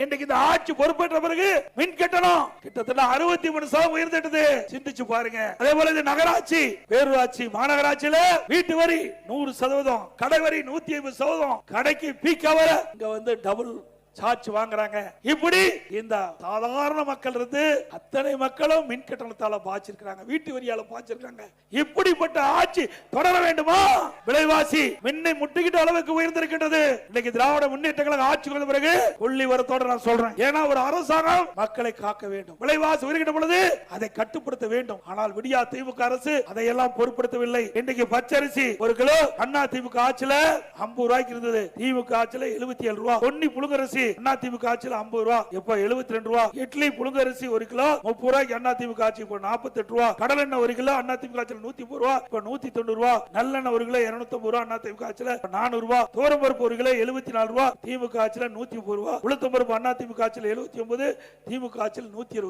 இன்னைக்கு இந்த ஆட்சி பொறுப்பேற்ற பிறகு மின் கட்டணம் கிட்டத்தட்ட அறுபத்தி மூணு சதவீதம் உயர்ந்துட்டது சிந்திச்சு பாருங்க. அதே போல இது நகராட்சி பேரூராட்சி மாநகராட்சியில வீட்டு வரி நூறு சதவீதம் கடை வரி நூத்தி ஐம்பது சதவீதம் கடைக்கு பீக் அவர் இங்க வந்து டபுள் சார்ஜ் வாங்குறாங்க. இப்படி இந்த சாதாரண மக்கள் இருந்து அத்தனை மக்களும் மின் கட்டணத்தால பாய்ச்சிருக்காங்க வீட்டு வரியால பாய்ச்சிருக்காங்க இப்படிப்பட்ட ஆட்சி தொடர வேண்டுமா? விலைவாசி மின்னை முட்டுக்கிட்ட அளவுக்கு உயர்ந்திருக்கின்றது. இன்னைக்கு திராவிட முன்னேற்ற கழக ஆட்சி வந்த பிறகு புள்ளி வரத்தோட நான் சொல்றேன். ஏன்னா ஒரு அரசாங்கம் மக்களை காக்க வேண்டும். விலைவாசி உயர்கின்ற பொழுது அதை கட்டுப்படுத்த வேண்டும். ஆனால் விடியா திமுக அரசு அதையெல்லாம் பொருட்படுத்தவில்லை. இன்னைக்கு பச்சரிசி ஒரு கிலோ அண்ணா திமுக ஆட்சியில ஐம்பது ரூபாய்க்கு இருந்தது. திமுக ஆட்சியில எழுபத்தி ஏழு ரூபா. பொன்னி புழுங்கரிசி அண்ணா திமுக ஆட்சியில் ஐம்பது ரூபா இப்ப எழுபத்தி ரெண்டு ரூபா. இட்லி புழுங்கரிசி ஒரு கிலோ முப்பது ரூபாய்க்கு அண்ணா திமுக ஆட்சி இப்போ நாற்பத்தி எட்டு ரூபா. கடல் எண்ணெய் ஒரு கிலோ அண்ணா திமுக ஆட்சியில நூத்தி முப்பது ரூபா. இப்ப நூத்தி தொண்ணூறு ரூபா. நல்லெண்ணெய் ஒரு கிலோ இருநூத்தி ஐம்பது ரூபா அண்ணா திமுக ஆட்சியில நானூறு ரூபா. தோரம்பருப்பு ஒரு கிலோ எழுபத்தி நாலு ரூபா. திமுக ஆட்சியில நூத்தி முப்பது ரூபா. உளுத்தம்பருப்பு அண்ணா திமுக ஆட்சியில் எழுபத்தி ஒன்பது திமுக ஆட்சியில் நூத்தி இருபது.